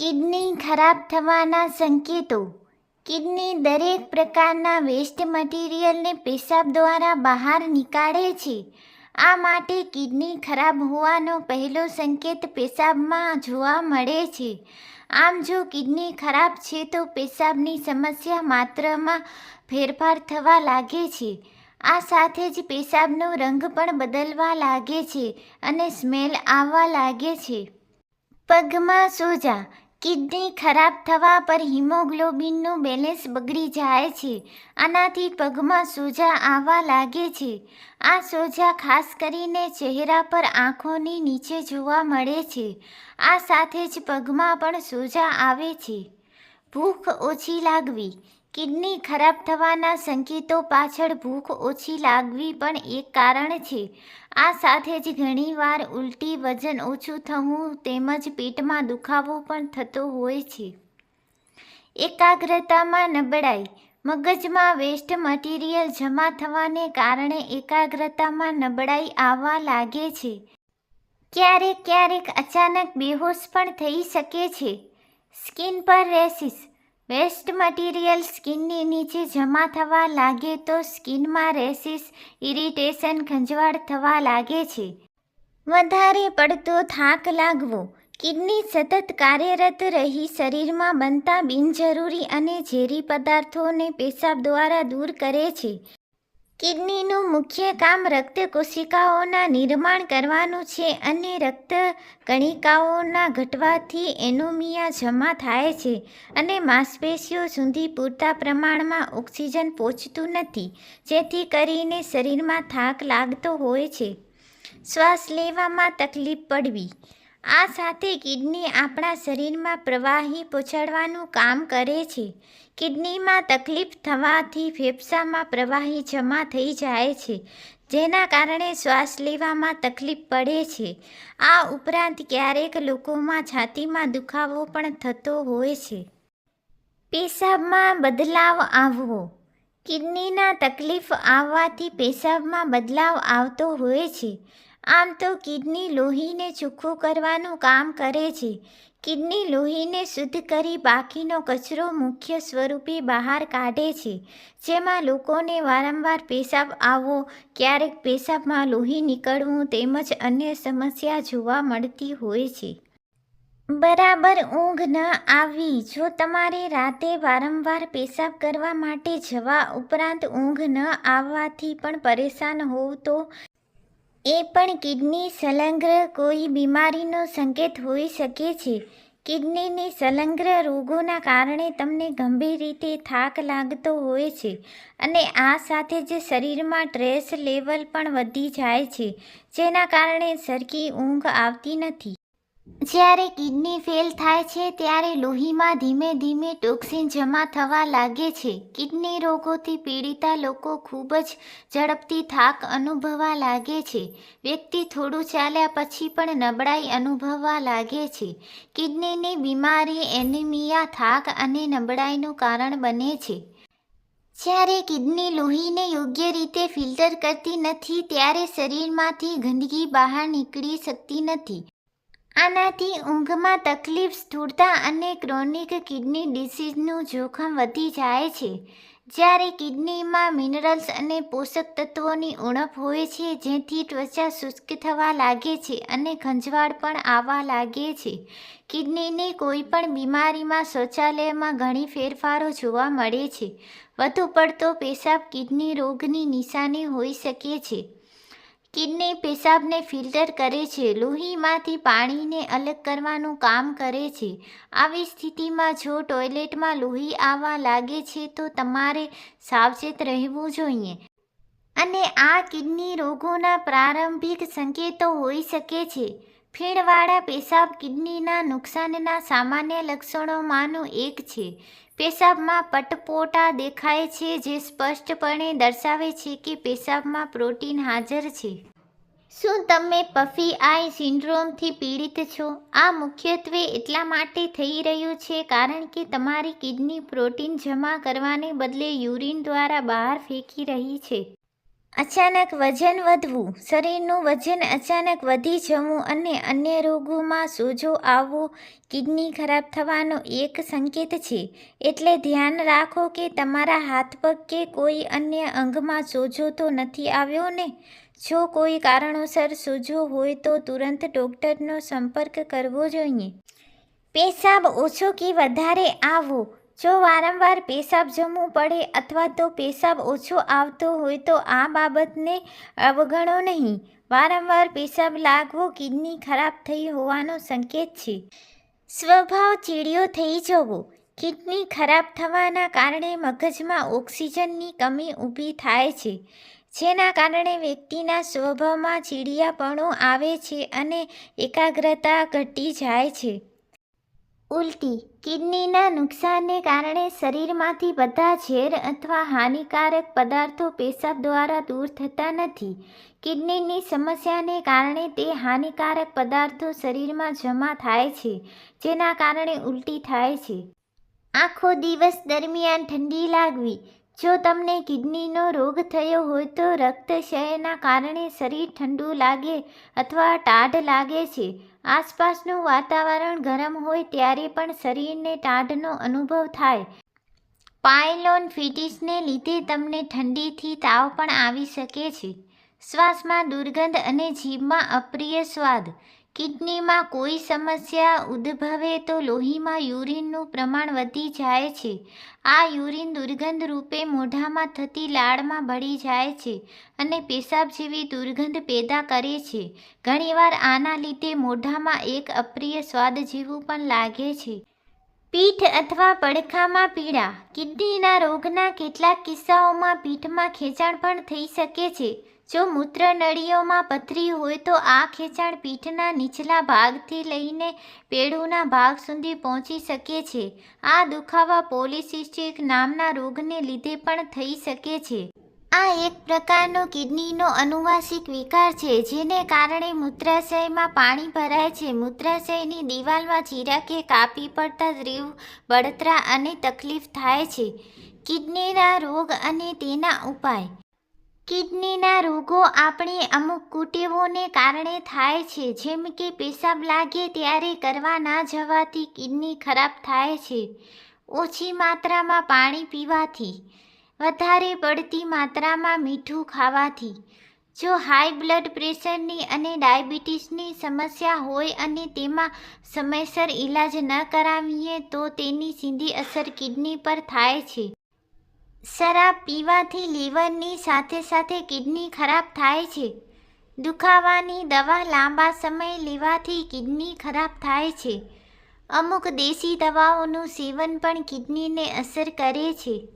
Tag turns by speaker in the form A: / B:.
A: Kidney ખરાબ થવાના સંકેતો. કિડની દરેક પ્રકારના વેસ્ટ મટીરિયલને પેશાબ દ્વારા બહાર નીકાળે છે. આ માટે કિડની ખરાબ હોવાનો પહેલો સંકેત પેશાબમાં જોવા મળે છે. આમ જો કિડની ખરાબ છે તો પેશાબની સમસ્યા માત્રામાં ફેરફાર થવા લાગે છે. આ સાથે જ પેશાબનો રંગ પણ બદલવા લાગે છે અને સ્મેલ આવવા લાગે છે. પગમાં સોજા કિડની ખરાબ થવા પર હિમોગ્લોબિનનું બેલેન્સ બગડી જાય છે. આનાથી પગમાં સોજા આવવા લાગે છે. આ સોજા ખાસ કરીને ચહેરા પર આંખોની નીચે જોવા મળે છે. આ સાથે જ પગમાં પણ સોજા આવે છે. ભૂખ ઓછી લાગવી. કિડની ખરાબ થવાના સંકેતો પાછળ ભૂખ ઓછી લાગવી પણ એક કારણ છે. આ સાથે જ ઘણીવાર ઉલટી વજન ઓછું થવું તેમજ પેટમાં દુખાવો પણ થતો હોય છે. એકાગ્રતામાં નબળાઈ. મગજમાં વેસ્ટ મટીરિયલ જમા થવાને કારણે એકાગ્રતામાં નબળાઈ આવવા લાગે છે. ક્યારેક ક્યારેક અચાનક બેહોશ પણ થઈ શકે છે. સ્કિન પર રેસિસ. વેસ્ટ મટીરિયલ સ્કિનની નીચે જમા થવા લાગે તો સ્કિનમાં રેસિસ, ઇરિટેશન, ખંજવાળ થવા લાગે છે. વધારે પડતો થાક લાગવો. કિડની સતત કાર્યરત રહી શરીરમાં બનતા બિનજરૂરી અને ઝેરી પદાર્થોને પેશાબ દ્વારા દૂર કરે છે. કિડનીનું મુખ્ય કામ રક્ત કોશિકાઓના નિર્માણ કરવાનું છે અને રક્ત કણિકાઓના ઘટવાથી એનોમિયા જમા થાય છે અને માંસપેશીઓ સુધી પૂરતા પ્રમાણમાં ઓક્સિજન પહોંચતું નથી, જેથી કરીને શરીરમાં થાક લાગતો હોય છે. શ્વાસ લેવામાં તકલીફ પડવી આ સાથે કિડની આપણા શરીરમાં પ્રવાહી પહોંચાડવાનું કામ કરે છે. કિડનીમાં તકલીફ થવાથી ફેફસામાં પ્રવાહી જમા થઈ જાય છે, જેના કારણે શ્વાસ લેવામાં તકલીફ પડે છે. આ ઉપરાંત ક્યારેક લોકોમાં છાતીમાં દુખાવો પણ થતો હોય છે. પેશાબમાં બદલાવ આવવો. કિડનીના તકલીફ આવવાથી પેશાબમાં બદલાવ આવતો હોય છે. આમ તો કિડની લોહીને ચોખ્ખું કરવાનું કામ કરે છે. કિડની લોહીને શુદ્ધ કરી બાકીનો કચરો મુખ્ય સ્વરૂપે બહાર કાઢે છે. જેમાં લોકોને વારંવાર પેશાબ આવવો ક્યારેક પેશાબમાં લોહી નીકળવું તેમજ અન્ય સમસ્યા જોવા મળતી હોય છે. બરાબર ઊંઘ ન આવી, જો તમારે રાતે વારંવાર પેશાબ કરવા માટે જવા ઉપરાંત ઊંઘ ન આવવાથી પણ પરેશાન હોવ તો એ પણ કિડની સંલગ્ન કોઈ બીમારીનો સંકેત હોઈ શકે છે. કિડનીની સંલગ્ન રોગોના કારણે તમને ગંભીર રીતે થાક લાગતો હોય છે અને આ સાથે જ શરીરમાં સ્ટ્રેસ લેવલ પણ વધી જાય છે, જેના કારણે સરખી ઊંઘ આવતી નથી. જ્યારે કિડની ફેલ થાય છે ત્યારે લોહીમાં ધીમે ધીમે ટોક્સિન જમા થવા લાગે છે. કિડની રોગોથી પીડિતા લોકો ખૂબ જ ઝડપથી થાક અનુભવવા લાગે છે. વ્યક્તિ થોડું ચાલ્યા પછી પણ નબળાઈ અનુભવવા લાગે છે. કિડનીની બીમારી એનિમિયા, થાક અને નબળાઈનું કારણ બને છે. જ્યારે કિડની લોહીને યોગ્ય રીતે ફિલ્ટર કરતી નથી, ત્યારે શરીરમાંથી ગંદકી બહાર નીકળી શકતી નથી. આનાથી ઊંઘમાં તકલીફ, સ્થૂળતા અને ક્રોનિક કિડની ડિસીઝનું જોખમ વધી જાય છે. જ્યારે કિડનીમાં મિનરલ્સ અને પોષક તત્વોની ઉણપ હોય છે, જેથી ત્વચા શુષ્ક થવા લાગે છે અને ખંજવાળ પણ આવવા લાગે છે. કિડનીની કોઈ પણ બીમારીમાં શૌચાલયમાં ઘણી ફેરફારો જોવા મળે છે. વધુ પડતો પેશાબ કિડની રોગની નિશાની હોઈ શકે છે. કિડની પેશાબને ફિલ્ટર કરે છે, લોહીમાંથી પાણીને અલગ કરવાનું કામ કરે છે. આવી સ્થિતિમાં જો ટોયલેટમાં લોહી આવવા લાગે છે, તો તમારે સાવચેત રહેવું જોઈએ. અને આ કિડની રોગોના પ્રારંભિક સંકેતો હોઈ શકે છે. ફીણવાળા પેશાબ કિડનીના નુકસાનના સામાન્ય લક્ષણોમાંનું એક છે. પેશાબમાં પટપોટા દેખાય છે જે સ્પષ્ટપણે દર્શાવે છે કે પેશાબમાં પ્રોટીન હાજર છે. શું તમે પફી આઈ સિન્ડ્રોમથી પીડિત છો? આ મુખ્યત્વે એટલા માટે થઈ રહ્યું છે કારણ કે તમારી કિડની પ્રોટીન જમા કરવાને બદલે યુરિન દ્વારા બહાર ફેંકી રહી છે. અચાનક વજન વધવું, શરીરનું વજન અચાનક વધી જવું અને અન્ય રોગોમાં સોજો આવવો, કિડની ખરાબ થવાનો એક સંકેત છે. એટલે ધ્યાન રાખો કે તમારા હાથ પગ કે કોઈ અન્ય અંગમાં સોજો તો નથી આવ્યો ને? જો કોઈ કારણોસર સોજો હોય તો તુરંત ડૉક્ટરનો સંપર્ક કરવો જોઈએ. પેશાબ ઓછો કે વધારે આવવો જો વારંવાર પેશાબ જમવું પડે અથવા તો પેશાબ ઓછો આવતો હોય તો આ બાબતને અવગણો નહીં. વારંવાર પેશાબ લાગવો કિડની ખરાબ થઈ હોવાનો સંકેત છે. સ્વભાવ ચીડિયો થઈ જવો. કિડની ખરાબ થવાના કારણે મગજમાં ઓક્સિજનની કમી ઊભી થાય છે, જેના કારણે વ્યક્તિના સ્વભાવમાં ચીડિયાપણું આવે છે અને એકાગ્રતા ઘટી જાય છે. ઉલટી, કિડનીના નુકસાનને કારણે શરીરમાંથી બધા ઝેર અથવા હાનિકારક પદાર્થો પેશાબ દ્વારા દૂર થતા નથી. કિડનીની સમસ્યાને કારણે તે હાનિકારક પદાર્થો શરીરમાં જમા થાય છે, જેના કારણે ઉલટી થાય છે. આખો દિવસ દરમિયાન ઠંડી લાગવી જો તમને કિડનીનો રોગ થયો હોય તો રક્તક્ષયના કારણે શરીર ઠંડુ લાગે અથવા ટાઢ લાગે છે. આસપાસનું વાતાવરણ ગરમ હોય ત્યારે પણ શરીરને ટાઢનો અનુભવ થાય. પાયલોન ફિટિસને લીધે તમને ઠંડીથી તાવ પણ આવી શકે છે. શ્વાસમાં દુર્ગંધ અને જીભમાં અપ્રિય સ્વાદ. કિડનીમાં કોઈ સમસ્યા ઉદ્ભવે તો લોહીમાં યુરિનનું પ્રમાણ વધી જાય છે. આ યુરિન દુર્ગંધ રૂપે મોઢામાં થતી લાળમાં ભળી જાય છે અને પેશાબ જેવી દુર્ગંધ પેદા કરે છે. ઘણીવાર આના લીધે મોઢામાં એક અપ્રિય સ્વાદ જેવું પણ લાગે છે. પીઠ અથવા પડખામાં પીડા કિડનીના રોગના કેટલાક કિસ્સાઓમાં પીઠમાં ખેંચાણ પણ થઈ શકે છે. જો મૂત્રનળીઓમાં પથરી હોય તો આ ખેંચાણ પીઠના નીચલા ભાગથી લઈને પેડુના ભાગ સુધી પહોંચી શકે છે. આ દુખાવા પોલિસિસ્ટિક નામના રોગને લીધે પણ થઈ શકે છે. આ એક પ્રકારનો કિડનીનો અનુવાસિક વિકાર છે, જેને કારણે મૂત્રાશયમાં પાણી ભરાય છે. મૂત્રાશયની દિવાલમાં ચીરા કે કાપી પડતા તીવ્ર બળતરા અને તકલીફ થાય છે. કિડનીના રોગ અને તેના ઉપાય. કિડનીના રોગો આપણી અમુક કુટેવોને કારણે થાય છે. જેમ કે પેશાબ લાગે ત્યારે કરવા ના જવાથી કિડની ખરાબ થાય છે. ઓછી માત્રામાં પાણી પીવાથી, વધારે પડતી માત્રામાં મીઠું ખાવાથી. જો હાઈ બ્લડ પ્રેશરની અને ડાયાબિટીસની સમસ્યા હોય અને તેમાં સમયસર ઈલાજ ન કરાવીએ તો તેની સીધી અસર કિડની પર થાય છે. શરાબ પીવાથી લીવરની સાથે સાથે કિડની ખરાબ થાય છે. દુખાવાની દવા લાંબા સમય લેવાથી કિડની ખરાબ થાય છે. અમુક દેશી દવાઓનું સેવન પણ કિડનીને અસર કરે છે.